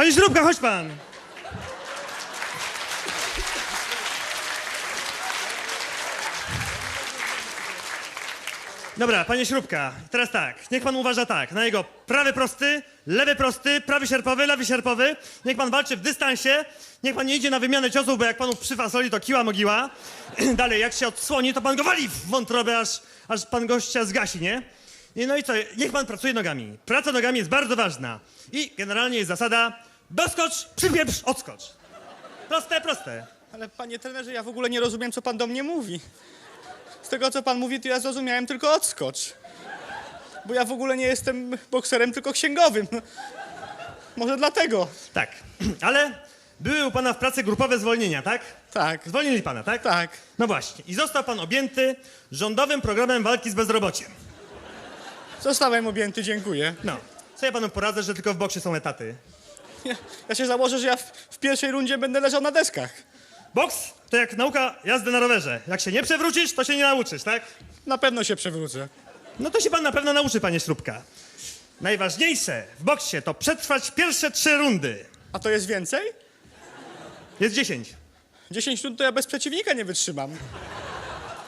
Panie Śrubka, chodź pan! Dobra, panie Śrubka, teraz tak, niech pan uważa tak, na jego prawy prosty, lewy prosty, prawy sierpowy, lewy sierpowy, niech pan walczy w dystansie, niech pan nie idzie na wymianę ciosów, bo jak panu przyfasoli, to kiła mogiła. Dalej, jak się odsłoni, to pan go wali w wątrobę, aż, aż pan gościa zgasi, nie? I no i co, niech pan pracuje nogami. Praca nogami jest bardzo ważna. I generalnie jest zasada doskocz, przypieprz, odskocz. Proste, proste. Ale panie trenerze, ja w ogóle nie rozumiem, co pan do mnie mówi. Z tego, co pan mówi, to ja zrozumiałem tylko odskocz. Bo ja w ogóle nie jestem bokserem, tylko księgowym. Może dlatego. Tak, ale były u pana w pracy grupowe zwolnienia, tak? Tak, Zwolnili pana, tak? tak. No właśnie. I został pan objęty rządowym programem walki z bezrobociem. Zostałem objęty, dziękuję. No. Co ja panu poradzę, że tylko w boksie są etaty? Ja, ja się założę, że ja w, w pierwszej rundzie będę leżał na deskach. Boks to jak nauka jazdy na rowerze. Jak się nie przewrócisz, to się nie nauczysz, tak? Na pewno się przewrócę. No to się pan na pewno nauczy, panie Śrubka. Najważniejsze w boksie to przetrwać pierwsze trzy rundy. A to jest więcej? Jest dziesięć. 10 rund to ja bez przeciwnika nie wytrzymam.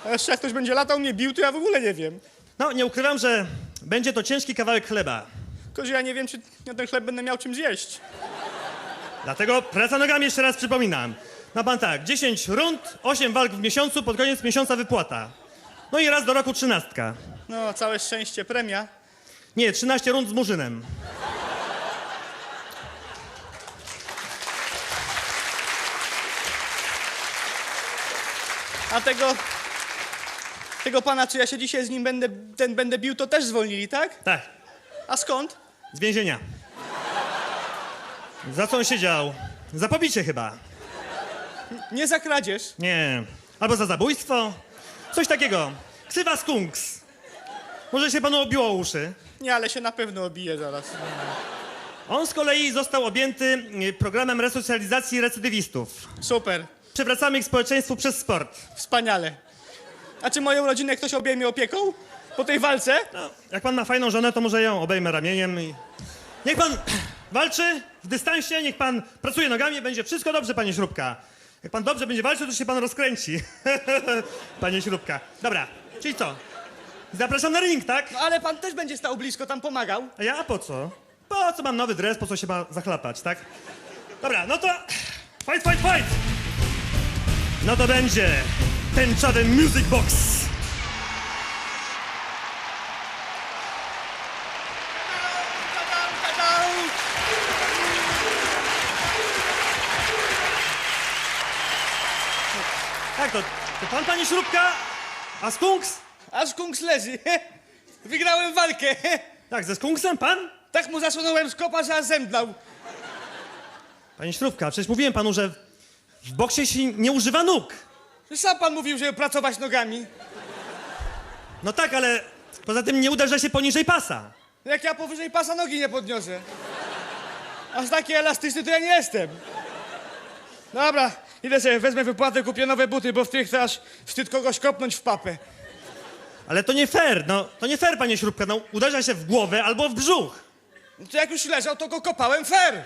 A jeszcze jak ktoś będzie latał, mnie bił, to ja w ogóle nie wiem. No, nie ukrywam, że będzie to ciężki kawałek chleba. Tylko, że ja nie wiem, czy ja ten chleb będę miał czym zjeść. Dlatego praca nogami jeszcze raz przypominam. Ma pan tak, 10 rund, 8 walk w miesiącu, pod koniec miesiąca wypłata. No i raz do roku trzynastka. No, całe szczęście, premia. Nie, 13 rund z murzynem. A tego... Tego pana, czy ja się dzisiaj z nim będę, ten będę bił, to też zwolnili, tak? Tak, A skąd? Z więzienia. Za co on siedział? Za pobicie chyba. Nie za kradzież. Nie. Albo za zabójstwo? Coś takiego. Ksywa skunks. Może się panu obiło o uszy. Nie, ale się na pewno obije zaraz. On z kolei został objęty y, programem resocjalizacji recydywistów. Super. Przywracamy ich społeczeństwu przez sport. Wspaniale. A czy moją rodzinę ktoś obejmie opieką? Po tej walce? No, jak pan ma fajną żonę, to może ją obejmę ramieniem i... Niech pan walczy w dystansie, niech pan pracuje nogami, będzie wszystko dobrze, panie Śrubka. Jak pan dobrze będzie walczył, to się pan rozkręci. panie Śrubka. Dobra, czyli co? Zapraszam na ring, tak? No ale pan też będzie stał blisko, tam pomagał. A ja po co? Po co mam nowy dres, po co się ma zachlapać, tak? Dobra, no to... Fight, fight, fight! No to będzie tęczowy Music Box. Tak, to, to pan, panie Śrubka? A Skunks? Aż kungs leży. Wygrałem walkę. Tak, ze Skunksem pan? Tak mu zasunąłem z kopa, że aż zemdlał. Panie Śrubka, przecież mówiłem panu, że w boksie się nie używa nóg. Sam pan mówił, żeby pracować nogami. No tak, ale poza tym nie uderza się poniżej pasa. Jak ja powyżej pasa nogi nie podniosę. Aż taki elastyczny to ja nie jestem. Dobra, idę sobie, wezmę wypłatę, kupię nowe buty, bo w tych to aż wstyd kogoś kopnąć w papę. Ale to nie fair, no to nie fair, panie Śrubka, no uderza się w głowę albo w brzuch. No To jak już leżał, to go kopałem fair.